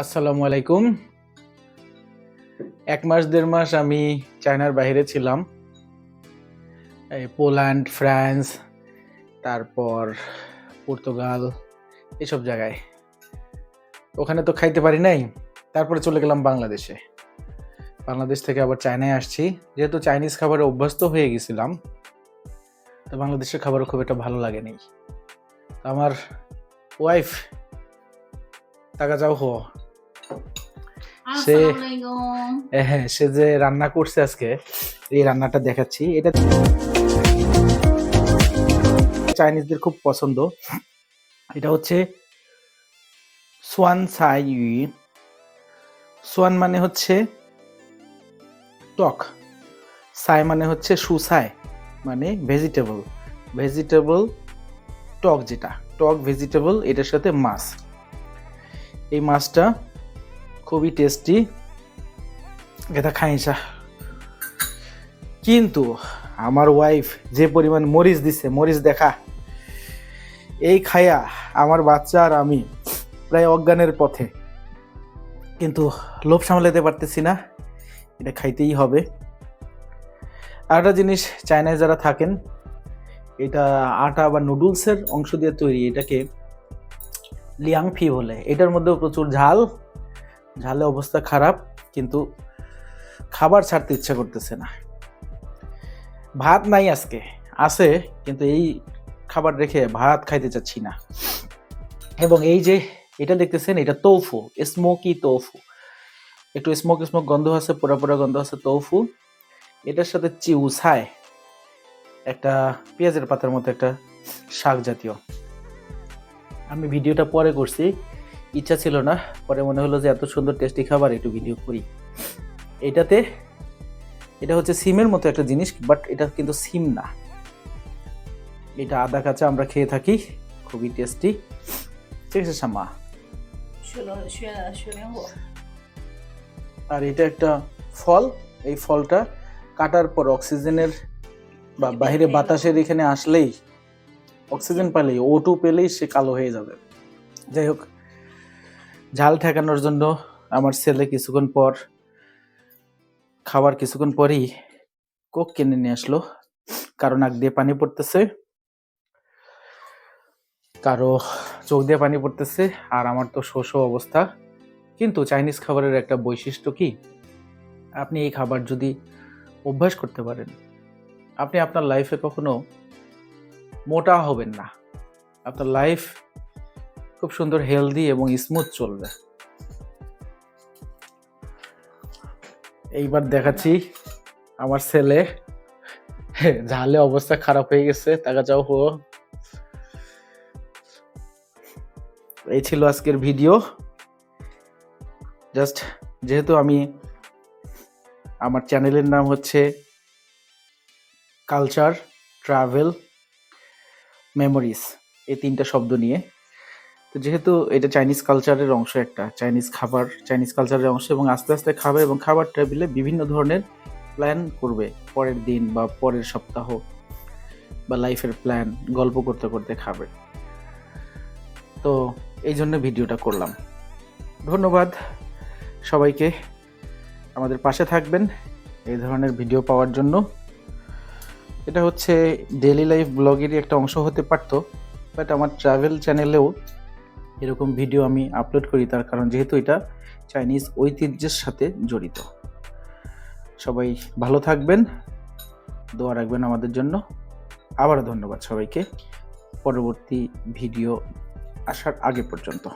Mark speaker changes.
Speaker 1: আসসালামু আলাইকুম। এক মাস, দেড় মাস আমি চায়নার বাইরে ছিলাম। এই পোল্যান্ড, ফ্রান্স, তারপর পর্তুগাল, এসব জায়গায়। ওখানে তো খাইতে পারি নাই, তারপরে চলে গেলাম বাংলাদেশে। বাংলাদেশ থেকে আবার চায়নায় আসছি। যেহেতু চাইনিজ খাবারে অভ্যস্ত হয়ে গেছিলাম, তো বাংলাদেশের খাবারও খুব একটা ভালো লাগেনি আমার ওয়াইফ টাকা যাও হো সে- হ্যাঁ সে যে রান্না করছে আজকে এই রান্নাটা দেখাচ্ছি। এটা চাইনিজদের খুব পছন্দ। এটা হচ্ছে সোয়ান সাই সোয়ান মানে হচ্ছে টক। সাই মানে হচ্ছে সুসাই মানে ভেজিটেবল ভেজিটেবল টক যেটা। টক ভেজিটেবল এটার সাথে মাছ। এই মাছটা খুবই টেস্টি এটা খাইসা কিন্তু আমার ওয়াইফ যে পরিমাণ মরিচ দিছে, মরিচ দেখা, এই খায়া আমার বাচ্চা আর আমি প্রায় অজ্ঞানের পথে। কিন্তু লোভ সামলাতে পারতেছি না, এটা খাইতেই হবে। আর একটা জিনিস, চায়নায় যারা থাকেন, এটা আটা বা নুডলসের অংশ দিয়ে তৈরি, এটাকে লিয়াংফি বলে। এটার মধ্যেও প্রচুর ঝাল। ঝালে অবস্থা খারাপ, কিন্তু খাবার ছাড়তে ইচ্ছা করতেছে না। ভাত নাই আজকে, আছে, কিন্তু এই খাবার রেখে ভাত খাইতে চাচ্ছি না। এবং এই যে এটা দেখতেছেন, এটা তৌফু স্মোকি তৌফু একটু স্মোক স্মোক গন্ধ আছে, পোড়া পোড়া গন্ধ আছে তৌফু এটার সাথে চিউসায় একটা পেঁয়াজের পাতার মতো একটা শাক জাতীয়। আমি ভিডিওটা পরে করছি। ইচ্ছা ছিল না পরে মনে হলো যে এত সুন্দর টেস্টি খাবার একটু ভিডিও করি। এটাতে এটা হচ্ছে সিমের মতো একটা জিনিস বাট এটা কিন্তু সিম না। এটা আদা কাঁচা আমরা খেয়ে থাকি খুবই টেস্টি ঠিক আছে
Speaker 2: শ্যামা
Speaker 1: আর এটা একটা ফল এই ফলটা কাটার পর অক্সিজেনের বা বাহিরে বাতাসের এখানে আসলেই অক্সিজেন পেলেই ও টু পেলেই সে কালো হয়ে যাবে। যাই হোক ঝাল ঠেকানোর জন্য আমার ছেলে কিছুক্ষণ পর, খাবার কিছুক্ষণ পরেই কোক কিনে নিয়ে আসলো। কারও নাক দিয়ে পানি পড়তেছে, কারও চোখ দিয়ে পানি পড়তেছে, আর আমার তো শোষ অবস্থা। কিন্তু চাইনিজ খাবারের একটা বৈশিষ্ট্য কি? আপনি এই খাবার যদি অভ্যাস করতে পারেন, আপনি আপনার লাইফে কখনো মোটা হবেন না। আপনার লাইফ খুব সুন্দর হেলদি এবং স্মুথ চলবে। এইবার দেখাচ্ছি আমার ছেলে। ঝালে অবস্থা খারাপ হয়ে গেছে টাকা যাও হো। এই ছিল আজকের ভিডিও জাস্ট যেহেতু আমি আমার চ্যানেলের নাম হচ্ছে কালচার ট্রাভেল মেমোরিজ এই তিনটা শব্দ নিয়ে। তো যেহেতু এটা চাইনিজ কালচারের অংশ একটা চাইনিজ খাবার চাইনিজ কালচারের অংশ এবং আস্তে আস্তে খাবে এবং খাবার টেবিলে বিভিন্ন ধরনের প্ল্যান করবে পরের দিন বা পরের সপ্তাহ বা লাইফের প্ল্যান গল্প করতে করতে খাবে। তো এই জন্য ভিডিওটা করলাম। ধন্যবাদ সবাইকে। আমাদের পাশে থাকবেন এই ধরনের ভিডিও পাওয়ার জন্য। এটা হচ্ছে ডেলি লাইফ ব্লগেরই একটা অংশ হতে পারতো বাট আমার ট্রাভেল চ্যানেলেও এরকম ভিডিও আমি আপলোড করি, তার কারণ যেহেতু এটা চাইনিজ ঐতিহ্যের সাথে জড়িত। সবাই ভালো থাকবেন, দোয়া রাখবেন আমাদের জন্য। আবার ধন্যবাদ সবাইকে। পরবর্তী ভিডিও আসার আগে পর্যন্ত।